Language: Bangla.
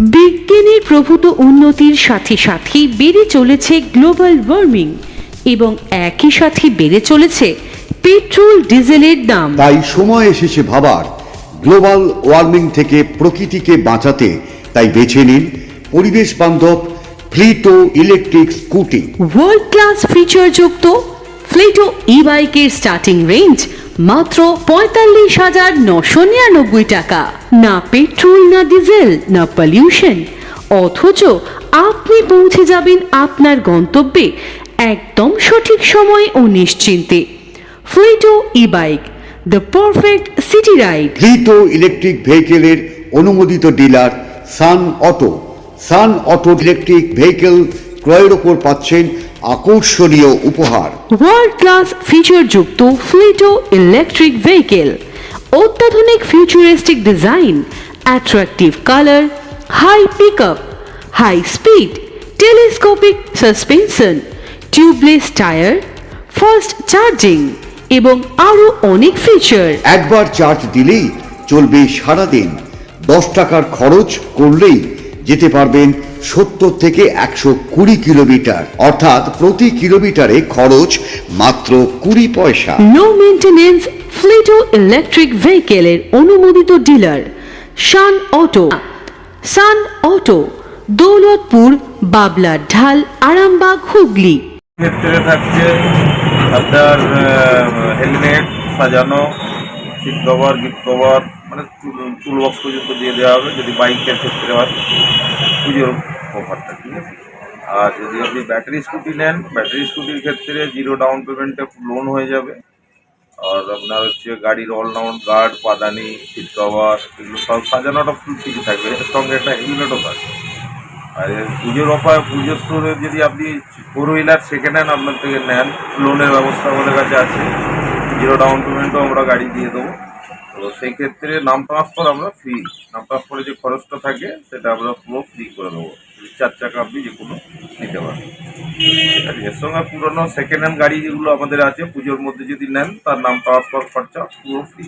বিজ্ঞানের প্রভূত উন্নতির সাথে সাথে বেড়ে চলেছে গ্লোবাল ওয়ার্মিং এবং একই সাথে বেড়ে চলেছে পেট্রোল ডিজেলের দাম। তাই সময় এসেছে ভাবার। গ্লোবাল ওয়ার্মিং থেকে প্রকৃতিকে বাঁচাতে তাই বেছে নিন পরিবেশ বান্ধব Fleeto electric scooty. World class ফিচারযুক্ত Fleeto e বাইকের স্টার্টিং রেঞ্জ মাত্র পঁয়তাল্লিশ হাজার নশো নিরানব্বই টাকা। না পেট্রোল, না ডিজেল, না পলিউশন। অথচ আপনি পৌঁছে যাবেন আপনার গন্তব্যে একদম সঠিক সময় ও নিশ্চিন্তে। Fleeto e bike the perfect city ride Fleeto electric ভেহিকেলের অনুমোদিত dealer Sun Auto. Sun Auto electric vehicle ক্রয়ের ওপর পাচ্ছেন আকর্ষণীয় উপহার। ওয়ার্ল্ড ক্লাস ফিচারযুক্ত ফ্লিটো ইলেকট্রিক ভেহিকেল অত্যাধুনিক futuristic design attractive colour high pickup high speed telescopic suspension tubeless tyre fast charging এবং আরও অনেক ফিচার একবার চার্জ দিলেই চলবে সারাদিন। দশ টাকার খরচ করলেই যেতে পারবেন সত্তর থেকে একশো কুড়ি কিলোমিটার। অর্থাৎ প্রতি কিলোমিটারে খরচ মাত্র কুড়ি পয়সা। লো মেনটেনেন্স ফ্লিটো ইলেকট্রিক ভেহিকেলের অনুমোদিত dealer Sun Auto Sun Auto Daulatpur Bablar Dhal Arambagh Hooghly. ক্ষেত্রে থাকছে আপনার হেলমেট সাজানো সিট কভার গিফট কভার মানে টুল বক্স পর্যন্ত দিয়ে দেওয়া হবে, যদি বাইকের ক্ষেত্রে হয়, পুজোর অফারটা ঠিক আছে? আর যদি আপনি ব্যাটারি স্কুটি নেন ব্যাটারি স্কুটির ক্ষেত্রে জিরো ডাউন পেমেন্টে লোন হয়ে যাবে। আর আপনার হচ্ছে গাড়ির অলরাউন্ড গার্ড পাদানি সিট কভার এগুলো সব সাজানোটা ফুল ঠিকই থাকবে। সঙ্গে একটা হেলমেটও থাকবে। আর পুজোর অফার পুজোর স্টোরে যদি আপনি ফোর হুইলার সেকেন্ড হ্যান্ড আপনার থেকে নেন লোনের ব্যবস্থা আমাদের কাছে আছে। জিরো ডাউন পেমেন্টও আমরা গাড়ি দিয়ে দেবো। তো সেই ক্ষেত্রে নাম ট্রান্সফার আমরা ফ্রি নাম ট্রান্সফারে যে খরচটা থাকে, সেটা আমরা পুরো ফ্রি করে দেবো। চার চাকা আপনি যে কোনো নিতে পারেন। এর সঙ্গে পুরোনো সেকেন্ড হ্যান্ড গাড়ি যেগুলো আমাদের আছে, পুজোর মধ্যে যদি নেন, তার নাম ট্রান্সফার খরচা পুরো ফ্রি